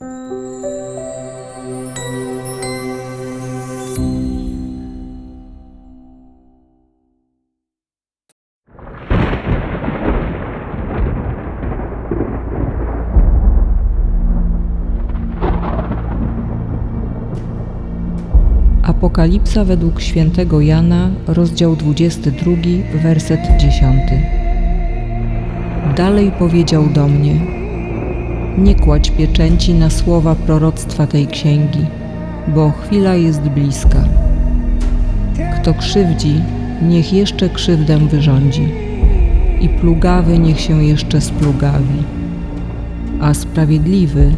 Apokalipsa według świętego Jana, rozdział 22, werset 10. Dalej powiedział do mnie: Nie kładź pieczęci na słowa proroctwa tej księgi, bo chwila jest bliska. Kto krzywdzi, niech jeszcze krzywdę wyrządzi, i plugawy niech się jeszcze splugawi, a sprawiedliwy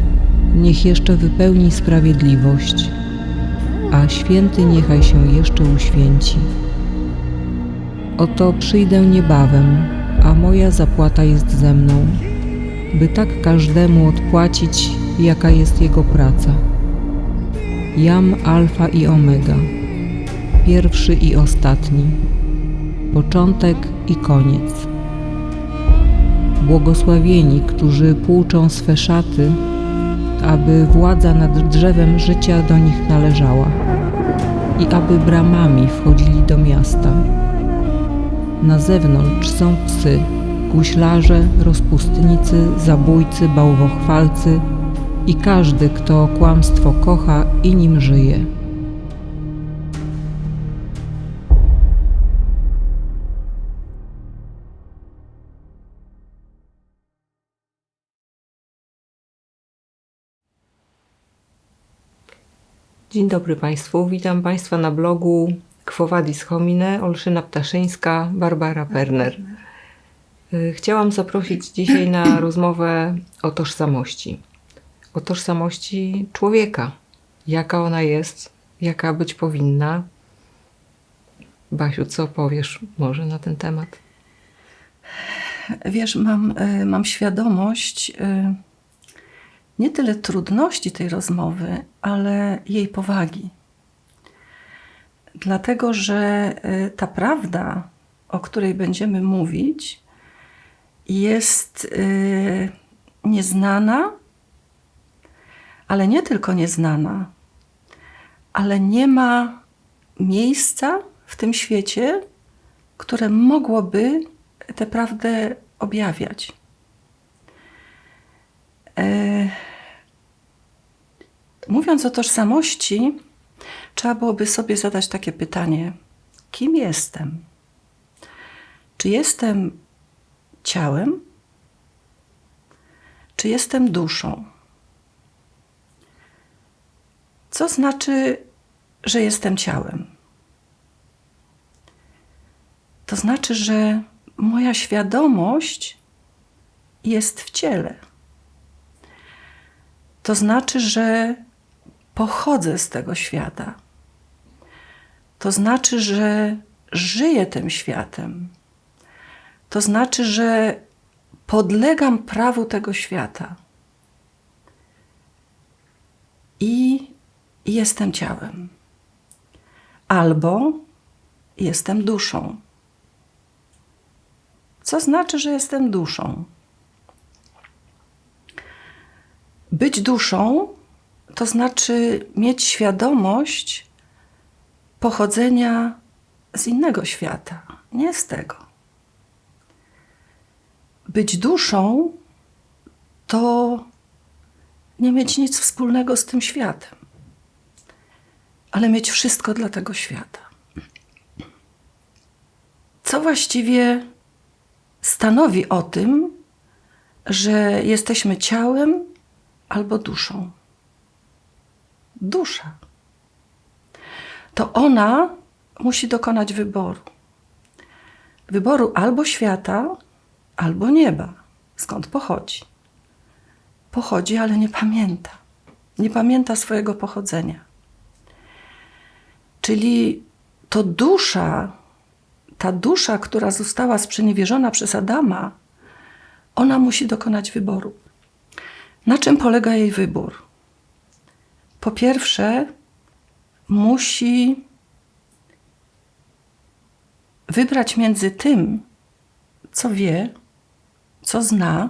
niech jeszcze wypełni sprawiedliwość a święty niechaj się jeszcze uświęci. Oto przyjdę niebawem, a moja zapłata jest ze mną, by tak każdemu odpłacić, jaka jest jego praca. Jam Alfa i Omega, pierwszy i ostatni, początek i koniec. Błogosławieni, którzy płuczą swe szaty, aby władza nad drzewem życia do nich należała i aby bramami wchodzili do miasta. Na zewnątrz są psy, guślarze, rozpustnicy, zabójcy, bałwochwalcy i każdy, kto kłamstwo kocha i nim żyje. Dzień dobry Państwu. Witam Państwa na blogu Quo Vadis Homine, Olszyna Ptaszyńska, Barbara Perner. Y, Chciałam zaprosić dzisiaj na rozmowę o tożsamości. O tożsamości człowieka. Jaka ona jest, jaka być powinna. Basiu, co powiesz może na ten temat? Wiesz, mam, y, mam świadomość y, nie tyle trudności tej rozmowy, ale jej powagi. Dlatego, że ta prawda, o której będziemy mówić, jest y, nieznana, ale nie tylko nieznana, ale nie ma miejsca w tym świecie, które mogłoby tę prawdę objawiać. E, Mówiąc o tożsamości, trzeba byłoby sobie zadać takie pytanie: kim jestem? Czy jestem ciałem? Czy jestem duszą? Co znaczy, że jestem ciałem? To znaczy, że moja świadomość jest w ciele. To znaczy, że pochodzę z tego świata. To znaczy, że żyję tym światem. To znaczy, że podlegam prawu tego świata. I jestem ciałem. Albo jestem duszą. Co znaczy, że jestem duszą? Być duszą to znaczy mieć świadomość pochodzenia z innego świata, nie z tego. Być duszą to nie mieć nic wspólnego z tym światem, ale mieć wszystko dla tego świata. Co właściwie stanowi o tym, że jesteśmy ciałem albo duszą? dusza. To ona musi dokonać wyboru. Wyboru albo świata, albo nieba. Skąd pochodzi? Pochodzi, ale nie pamięta. Nie pamięta swojego pochodzenia. Czyli to dusza, ta dusza, która została sprzeniewierzona przez Adama, ona musi dokonać wyboru. Na czym polega jej wybór? Po pierwsze, musi wybrać między tym, co wie, co zna,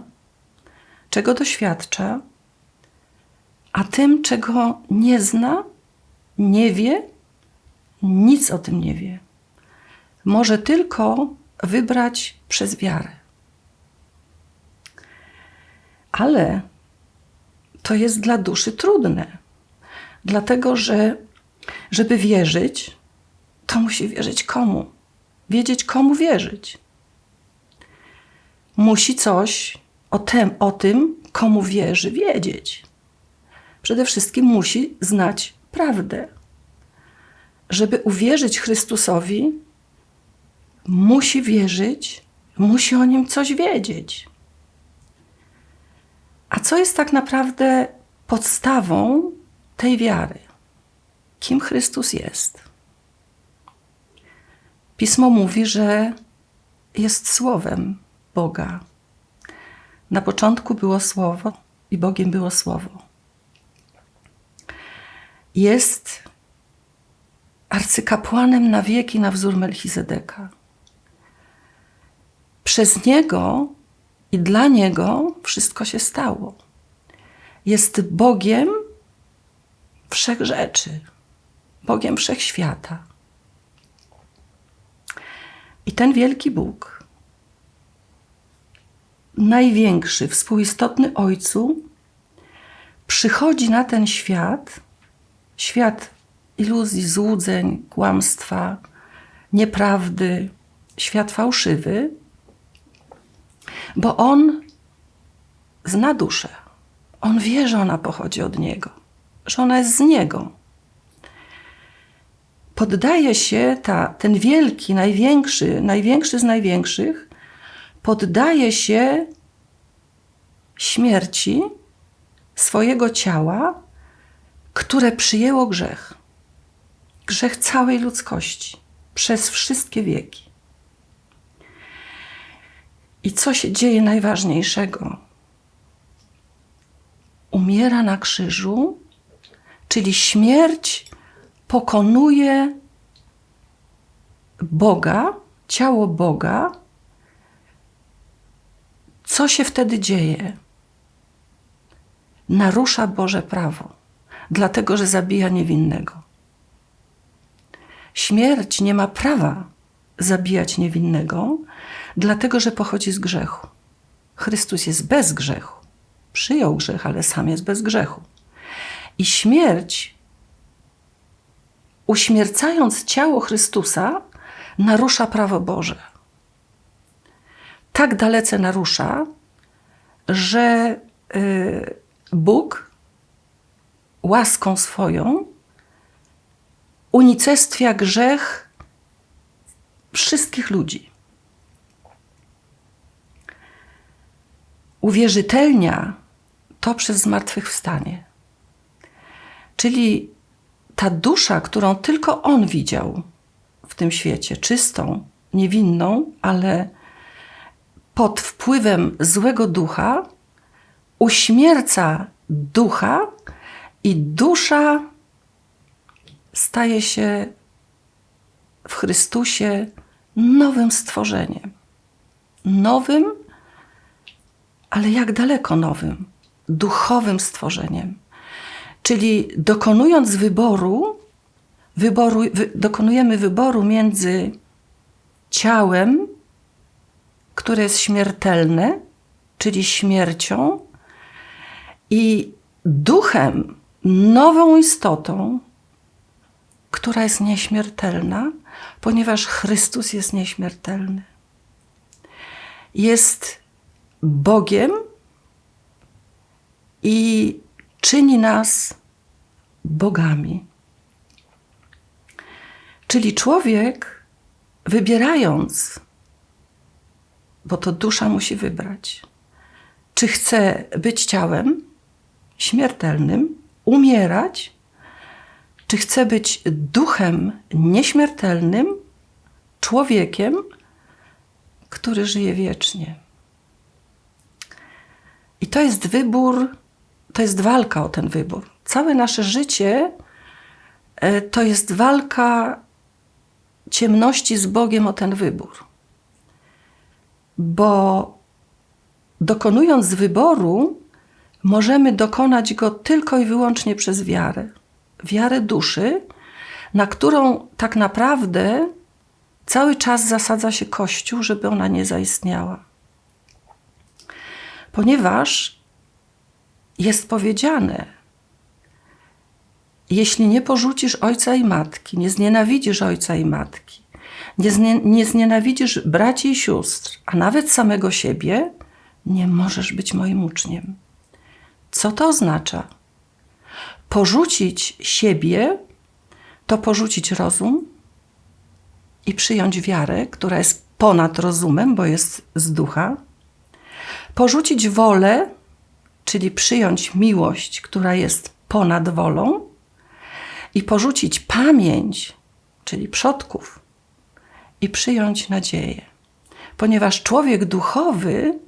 czego doświadcza, a tym, czego nie zna, nie wie, nic o tym nie wie. Może tylko wybrać przez wiarę. Ale to jest dla duszy trudne, dlatego że, żeby wierzyć, to musi wierzyć komu? Wiedzieć, komu wierzyć. Musi coś o tym, o tym, komu wierzy, wiedzieć. Przede wszystkim musi znać prawdę. Żeby uwierzyć Chrystusowi, musi wierzyć, musi o nim coś wiedzieć. A co jest tak naprawdę podstawą tej wiary? Kim Chrystus jest? Pismo mówi, że jest Słowem Boga. Na początku było Słowo i Bogiem było Słowo. Jest arcykapłanem na wieki na wzór Melchizedeka. Przez Niego i dla Niego wszystko się stało. Jest Bogiem wszech rzeczy, Bogiem wszechświata. I ten wielki Bóg, największy, współistotny Ojcu, przychodzi na ten świat, świat iluzji, złudzeń, kłamstwa, nieprawdy, świat fałszywy, bo On zna duszę. On wie, że ona pochodzi od Niego, że ona jest z Niego poddaje się ta, ten wielki, największy, największy z największych, poddaje się śmierci swojego ciała, które przyjęło grzech. Grzech całej ludzkości przez wszystkie wieki. I co się dzieje najważniejszego? Umiera na krzyżu, czyli śmierć pokonuje Boga, ciało Boga, co się wtedy dzieje? Narusza Boże prawo, dlatego że zabija niewinnego. Śmierć nie ma prawa zabijać niewinnego, dlatego że pochodzi z grzechu. Chrystus jest bez grzechu. Przyjął grzech, ale sam jest bez grzechu. I śmierć uśmiercając ciało Chrystusa, narusza prawo Boże. Tak dalece narusza, że y, Bóg łaską swoją unicestwia grzech wszystkich ludzi. Uwierzytelnia to przez zmartwychwstanie. Czyli ta dusza, którą tylko on widział w tym świecie, czystą, niewinną, ale pod wpływem złego ducha, uśmierca ducha i dusza staje się w Chrystusie nowym stworzeniem. Nowym, ale jak daleko nowym? Duchowym stworzeniem. Czyli dokonując wyboru, wyboru wy, dokonujemy wyboru między ciałem, które jest śmiertelne, czyli śmiercią, i duchem, nową istotą, która jest nieśmiertelna, ponieważ Chrystus jest nieśmiertelny. Jest Bogiem i czyni nas bogami. Czyli człowiek, wybierając, bo to dusza musi wybrać, czy chce być ciałem śmiertelnym, umierać, czy chce być duchem nieśmiertelnym, człowiekiem, który żyje wiecznie. I to jest wybór to jest walka o ten wybór. Całe nasze życie e, to jest walka ciemności z Bogiem o ten wybór. Bo dokonując wyboru, możemy dokonać go tylko i wyłącznie przez wiarę. Wiarę duszy, na którą tak naprawdę cały czas zasadza się Kościół, żeby ona nie zaistniała. Ponieważ jest powiedziane, jeśli nie porzucisz ojca i matki, nie znienawidzisz ojca i matki, nie, znie, nie znienawidzisz braci i sióstr, a nawet samego siebie, nie możesz być moim uczniem. Co to oznacza? Porzucić siebie to porzucić rozum i przyjąć wiarę, która jest ponad rozumem, bo jest z ducha. Porzucić wolę, czyli przyjąć miłość, która jest ponad wolą, i porzucić pamięć, czyli przodków, i przyjąć nadzieję. Ponieważ człowiek duchowy,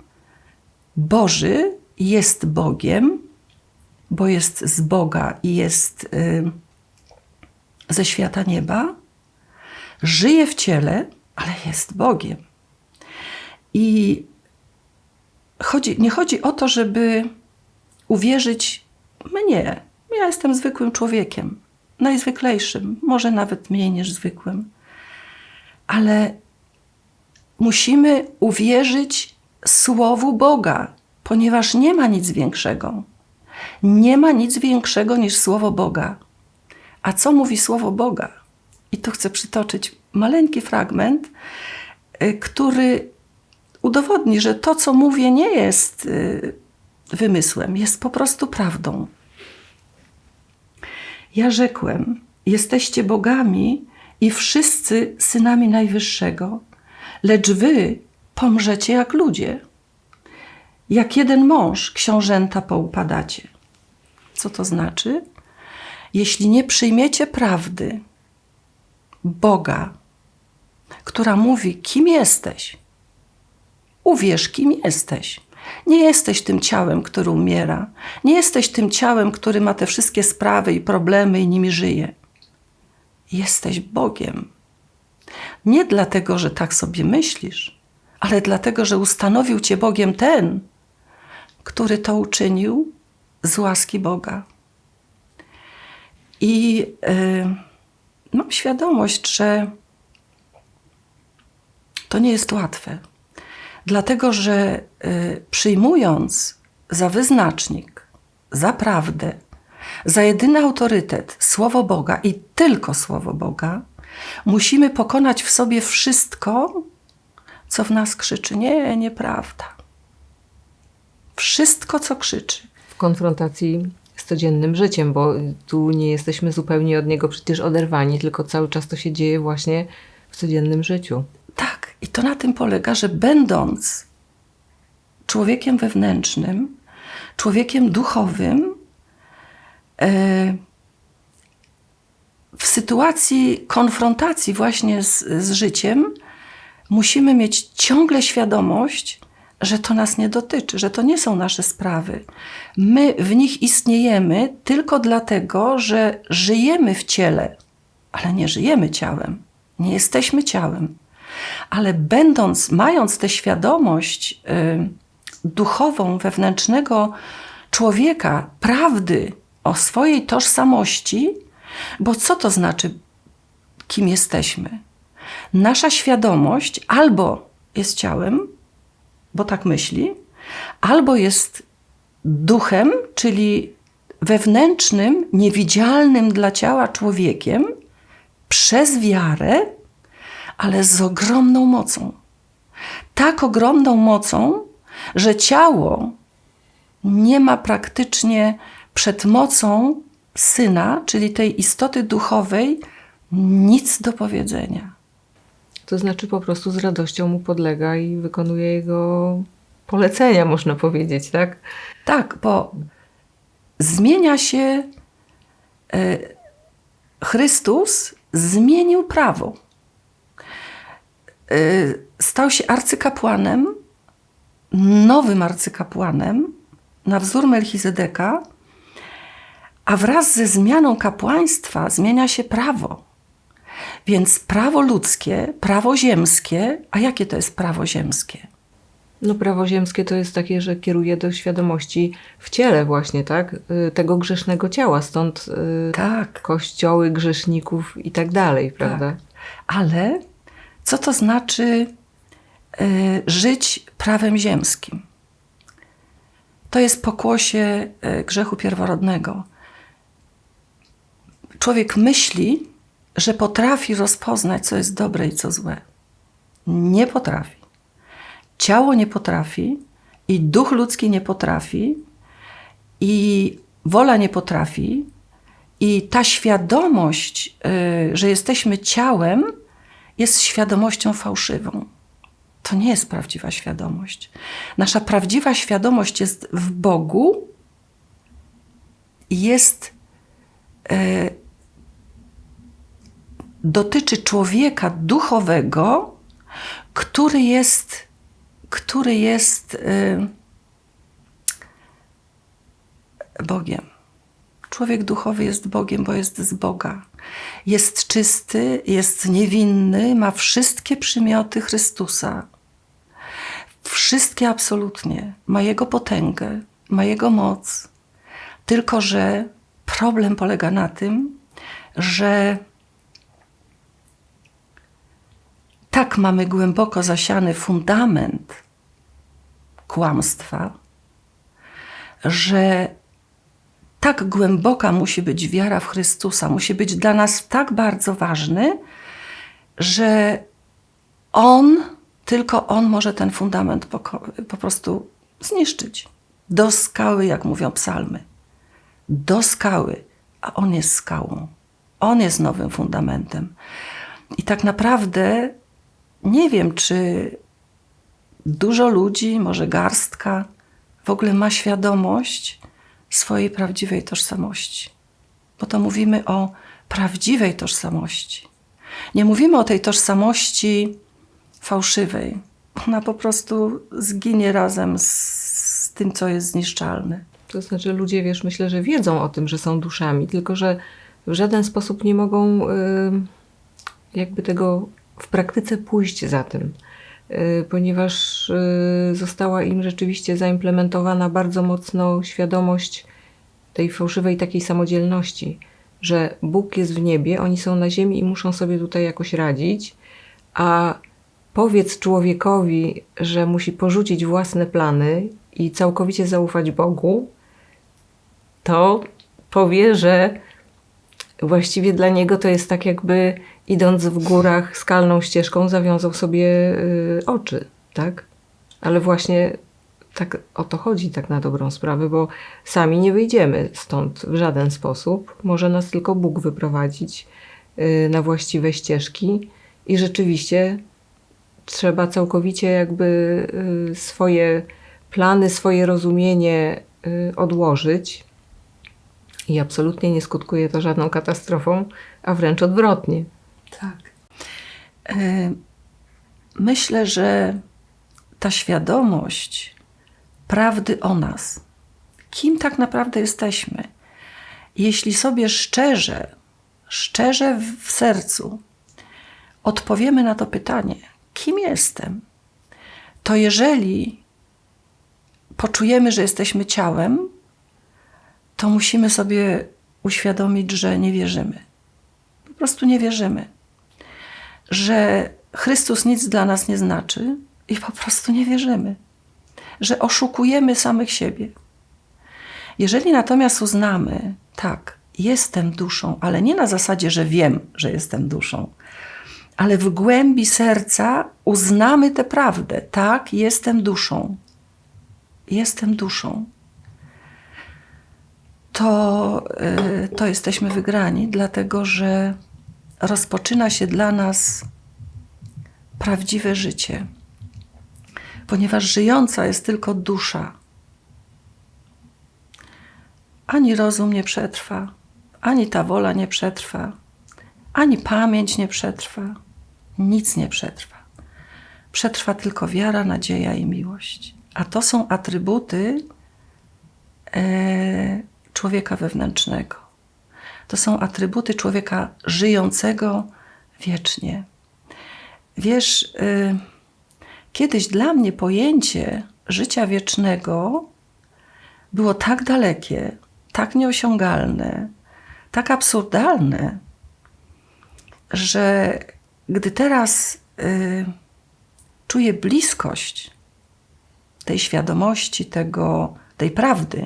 Boży, jest Bogiem, bo jest z Boga i jest y, ze świata nieba, żyje w ciele, ale jest Bogiem. I chodzi, nie chodzi o to, żeby uwierzyć mnie. Ja jestem zwykłym człowiekiem, najzwyklejszym, może nawet mniej niż zwykłym, ale musimy uwierzyć Słowu Boga, ponieważ nie ma nic większego. Nie ma nic większego niż Słowo Boga. A co mówi Słowo Boga? I tu chcę przytoczyć maleńki fragment, y, który udowodni, że to, co mówię, nie jest y, wymysłem, jest po prostu prawdą. Ja rzekłem: Jesteście bogami i wszyscy synami Najwyższego, lecz wy pomrzecie jak ludzie. Jak jeden mąż, książęta poupadacie. Co to znaczy? Jeśli nie przyjmiecie prawdy Boga, która mówi, kim jesteś, uwierz, kim jesteś. Nie jesteś tym ciałem, który umiera. Nie jesteś tym ciałem, który ma te wszystkie sprawy i problemy i nimi żyje. Jesteś Bogiem. Nie dlatego, że tak sobie myślisz, ale dlatego, że ustanowił cię Bogiem ten, który to uczynił z łaski Boga. I yy, mam świadomość, że to nie jest łatwe. Dlatego, że y, przyjmując za wyznacznik, za prawdę, za jedyny autorytet Słowo Boga i tylko Słowo Boga, musimy pokonać w sobie wszystko, co w nas krzyczy: Nie, nieprawda. Wszystko, co krzyczy. W konfrontacji z codziennym życiem, bo tu nie jesteśmy zupełnie od niego przecież oderwani, tylko cały czas to się dzieje właśnie w codziennym życiu. Tak, i to na tym polega, że będąc człowiekiem wewnętrznym, człowiekiem duchowym, w sytuacji konfrontacji właśnie z, z życiem, musimy mieć ciągle świadomość, że to nas nie dotyczy, że to nie są nasze sprawy. My w nich istniejemy tylko dlatego, że żyjemy w ciele, ale nie żyjemy ciałem. Nie jesteśmy ciałem. Ale będąc, mając tę świadomość y, duchową, wewnętrznego człowieka, prawdy o swojej tożsamości, bo co to znaczy, kim jesteśmy? Nasza świadomość albo jest ciałem, bo tak myśli, albo jest duchem, czyli wewnętrznym, niewidzialnym dla ciała człowiekiem, przez wiarę, ale z ogromną mocą. Tak ogromną mocą, że ciało nie ma praktycznie przed mocą syna, czyli tej istoty duchowej, nic do powiedzenia. To znaczy po prostu z radością mu podlega i wykonuje jego polecenia, można powiedzieć, tak? Tak, bo zmienia się. E, Chrystus zmienił prawo. E, stał się arcykapłanem, nowym arcykapłanem na wzór Melchizedeka, a wraz ze zmianą kapłaństwa zmienia się prawo. Więc prawo ludzkie, prawo ziemskie, a jakie to jest prawo ziemskie? No prawo ziemskie to jest takie, że kieruje do świadomości w ciele właśnie, tak? Y, Tego grzesznego ciała, stąd y, Tak. kościoły grzeszników i tak dalej, prawda? Ale co to znaczy y, żyć prawem ziemskim? To jest pokłosie grzechu pierworodnego. Człowiek myśli, że potrafi rozpoznać, co jest dobre i co złe. Nie potrafi. Ciało nie potrafi, i duch ludzki nie potrafi, i wola nie potrafi, i ta świadomość, y, że jesteśmy ciałem, jest świadomością fałszywą. To nie jest prawdziwa świadomość. Nasza prawdziwa świadomość jest w Bogu jest. Dotyczy człowieka duchowego, który jest, który jest y, Bogiem. Człowiek duchowy jest Bogiem, bo jest z Boga. Jest czysty, jest niewinny, ma wszystkie przymioty Chrystusa. Wszystkie absolutnie. Ma Jego potęgę, ma Jego moc. Tylko, że problem polega na tym, że tak mamy głęboko zasiany fundament kłamstwa, że tak głęboka musi być wiara w Chrystusa, musi być dla nas tak bardzo ważny, że On, tylko On może ten fundament poko- po prostu zniszczyć. Do skały, jak mówią psalmy. Do skały, a On jest skałą. On jest nowym fundamentem. I tak naprawdę nie wiem, czy dużo ludzi, może garstka, w ogóle ma świadomość swojej prawdziwej tożsamości. Bo to mówimy o prawdziwej tożsamości. Nie mówimy o tej tożsamości fałszywej. Ona po prostu zginie razem z, tym, co jest zniszczalne. To znaczy ludzie, wiesz, myślę, że wiedzą o tym, że są duszami, tylko że w żaden sposób nie mogą y, jakby tego w praktyce pójść za tym, y, ponieważ y, została im rzeczywiście zaimplementowana bardzo mocno świadomość tej fałszywej takiej samodzielności, że Bóg jest w niebie, oni są na ziemi i muszą sobie tutaj jakoś radzić, a powiedz człowiekowi, że musi porzucić własne plany i całkowicie zaufać Bogu, to powie, że właściwie dla niego to jest tak, jakby idąc w górach skalną ścieżką, zawiązał sobie y, oczy, tak? Ale właśnie tak o to chodzi, tak na dobrą sprawę, bo sami nie wyjdziemy stąd w żaden sposób. Może nas tylko Bóg wyprowadzić y, na właściwe ścieżki i rzeczywiście trzeba całkowicie jakby y, swoje plany, swoje rozumienie y, odłożyć. I absolutnie nie skutkuje to żadną katastrofą, a wręcz odwrotnie. Tak. Y, Myślę, że ta świadomość prawdy o nas, kim tak naprawdę jesteśmy, jeśli sobie szczerze, szczerze w sercu odpowiemy na to pytanie, kim jestem, to jeżeli poczujemy, że jesteśmy ciałem, to musimy sobie uświadomić, że nie wierzymy. Po prostu nie wierzymy. Że Chrystus nic dla nas nie znaczy i po prostu nie wierzymy. Że oszukujemy samych siebie. Jeżeli natomiast uznamy, tak, jestem duszą, ale nie na zasadzie, że wiem, że jestem duszą, ale w głębi serca uznamy tę prawdę. Tak, jestem duszą. Jestem duszą to, y, to jesteśmy wygrani, dlatego że rozpoczyna się dla nas prawdziwe życie, ponieważ żyjąca jest tylko dusza. Ani rozum nie przetrwa, ani ta wola nie przetrwa, ani pamięć nie przetrwa, nic nie przetrwa. Przetrwa tylko wiara, nadzieja i miłość. A to są atrybuty. E, człowieka wewnętrznego. To są atrybuty człowieka żyjącego wiecznie. Wiesz, y, Kiedyś dla mnie pojęcie życia wiecznego było tak dalekie, tak nieosiągalne, tak absurdalne, że gdy teraz y, czuję bliskość tej świadomości, tego, tej prawdy,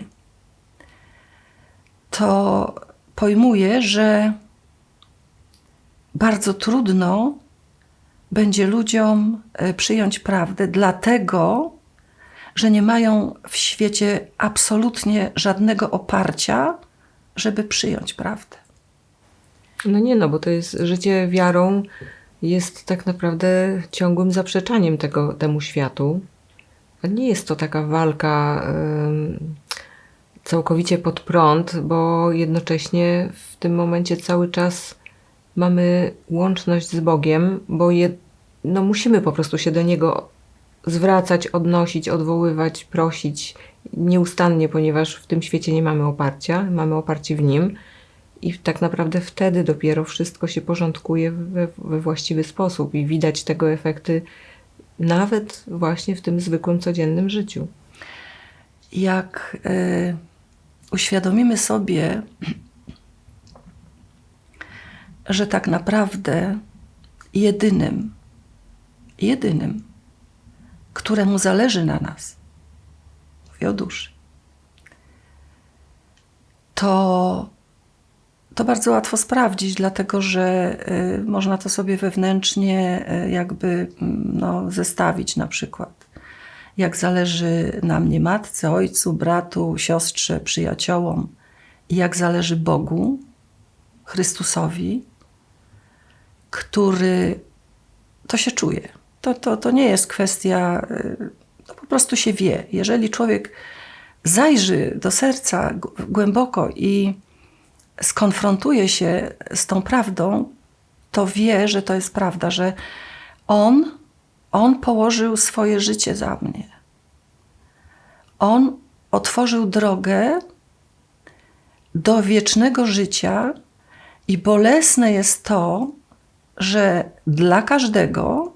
to pojmuję, że bardzo trudno będzie ludziom y, przyjąć prawdę, dlatego że nie mają w świecie absolutnie żadnego oparcia, żeby przyjąć prawdę. No nie, no bo to jest życie wiarą, jest tak naprawdę ciągłym zaprzeczaniem tego, temu światu. Nie jest to taka walka ym, całkowicie pod prąd, bo jednocześnie w tym momencie cały czas mamy łączność z Bogiem, bo je, no musimy po prostu się do Niego zwracać, odnosić, odwoływać, prosić nieustannie, ponieważ w tym świecie nie mamy oparcia, mamy oparcie w Nim. I tak naprawdę wtedy dopiero wszystko się porządkuje we, we właściwy sposób i widać tego efekty nawet właśnie w tym zwykłym, codziennym życiu. Jak y, uświadomimy sobie, że tak naprawdę jedynym, jedynym, któremu zależy na nas, mówię o duszy, to to bardzo łatwo sprawdzić, dlatego że y, można to sobie wewnętrznie y, jakby mm, no, zestawić na przykład. Jak zależy na mnie matce, ojcu, bratu, siostrze, przyjaciołom i jak zależy Bogu, Chrystusowi, który to się czuje. To, to, to nie jest kwestia, y, to po prostu się wie. Jeżeli człowiek zajrzy do serca głęboko i skonfrontuje się z tą prawdą, to wie, że to jest prawda, że on, on położył swoje życie za mnie. On otworzył drogę do wiecznego życia i bolesne jest to, że dla każdego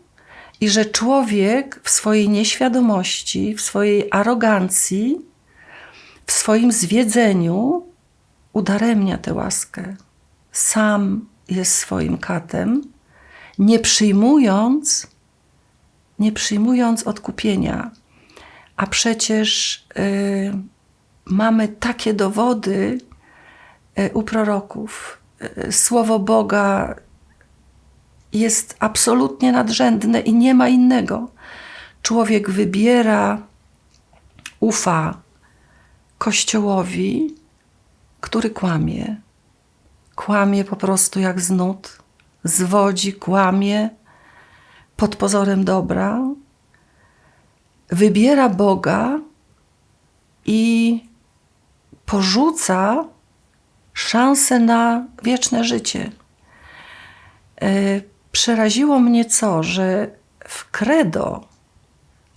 i że człowiek w swojej nieświadomości, w swojej arogancji, w swoim zwiedzeniu udaremnia tę łaskę. Sam jest swoim katem, nie przyjmując, nie przyjmując odkupienia. A przecież y, mamy takie dowody y, u proroków. Y, Słowo Boga jest absolutnie nadrzędne i nie ma innego. Człowiek wybiera, ufa Kościołowi, który kłamie. Kłamie po prostu jak znud, zwodzi, kłamie pod pozorem dobra, wybiera Boga i porzuca szansę na wieczne życie. E, przeraziło mnie co, że w credo,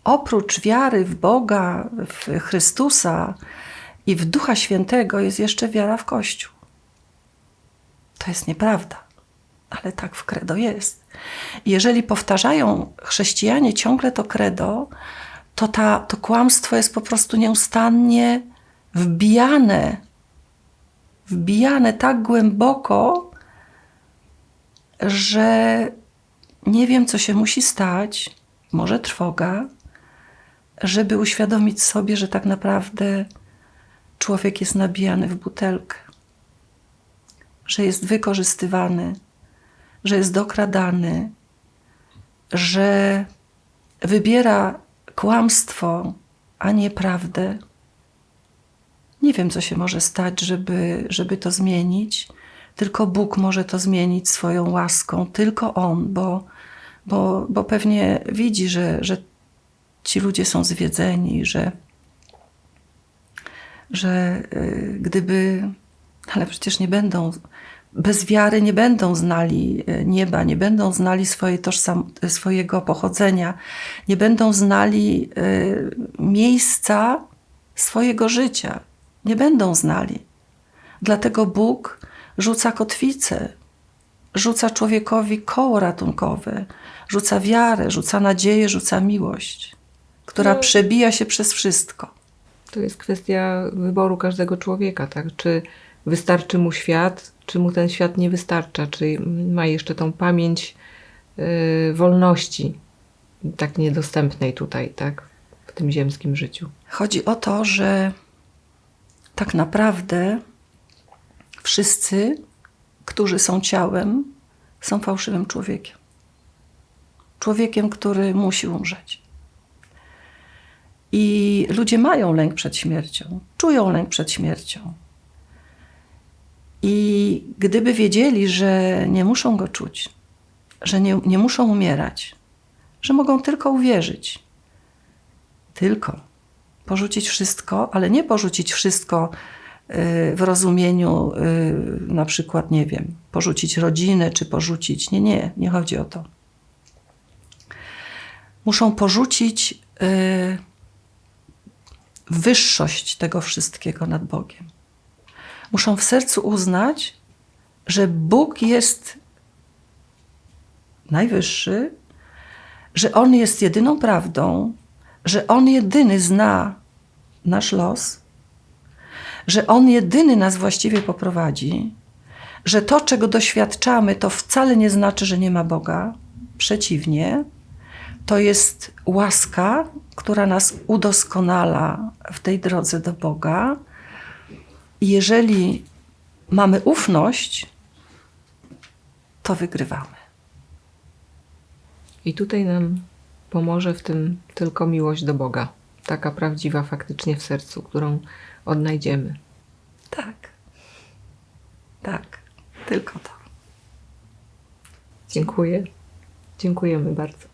oprócz wiary w Boga, w Chrystusa, i w Ducha Świętego jest jeszcze wiara w Kościół. To jest nieprawda, ale tak w credo jest. Jeżeli powtarzają chrześcijanie ciągle to credo, to ta, to kłamstwo jest po prostu nieustannie wbijane, wbijane tak głęboko, że nie wiem, co się musi stać, może trwoga, żeby uświadomić sobie, że tak naprawdę człowiek jest nabijany w butelkę, że jest wykorzystywany, że jest dokradany, że wybiera kłamstwo, a nie prawdę. Nie wiem, co się może stać, żeby, żeby to zmienić. Tylko Bóg może to zmienić swoją łaską, tylko On, bo, bo, bo pewnie widzi, że, że ci ludzie są zwiedzeni, że, że y, gdyby, ale przecież nie będą, bez wiary nie będą znali y, nieba, nie będą znali swojej tożsam, swojego pochodzenia, nie będą znali y, miejsca swojego życia, nie będą znali. Dlatego Bóg rzuca kotwicę rzuca człowiekowi koło ratunkowe, rzuca wiarę, rzuca nadzieję, rzuca miłość, która No. przebija się przez wszystko. To jest kwestia wyboru każdego człowieka, tak? Czy wystarczy mu świat, czy mu ten świat nie wystarcza, czy ma jeszcze tą pamięć y, wolności, tak niedostępnej tutaj, tak? W tym ziemskim życiu. Chodzi o to, że tak naprawdę wszyscy, którzy są ciałem, są fałszywym człowiekiem. Człowiekiem, który musi umrzeć. I ludzie mają lęk przed śmiercią, czują lęk przed śmiercią. I gdyby wiedzieli, że nie muszą go czuć, że nie, nie muszą umierać, że mogą tylko uwierzyć, tylko porzucić wszystko, ale nie porzucić wszystko y, w rozumieniu y, na przykład, nie wiem, porzucić rodzinę czy porzucić. Nie, nie, nie chodzi o to. Muszą porzucić y, wyższość tego wszystkiego nad Bogiem. Muszą w sercu uznać, że Bóg jest najwyższy, że On jest jedyną prawdą, że On jedyny zna nasz los, że On jedyny nas właściwie poprowadzi, że to, czego doświadczamy, to wcale nie znaczy, że nie ma Boga. Przeciwnie, to jest łaska, która nas udoskonala w tej drodze do Boga. Jeżeli mamy ufność, to wygrywamy. I tutaj nam pomoże w tym tylko miłość do Boga. Taka prawdziwa faktycznie w sercu, którą odnajdziemy. Tak. Tak. Tylko to. Dziękuję. Dziękujemy bardzo.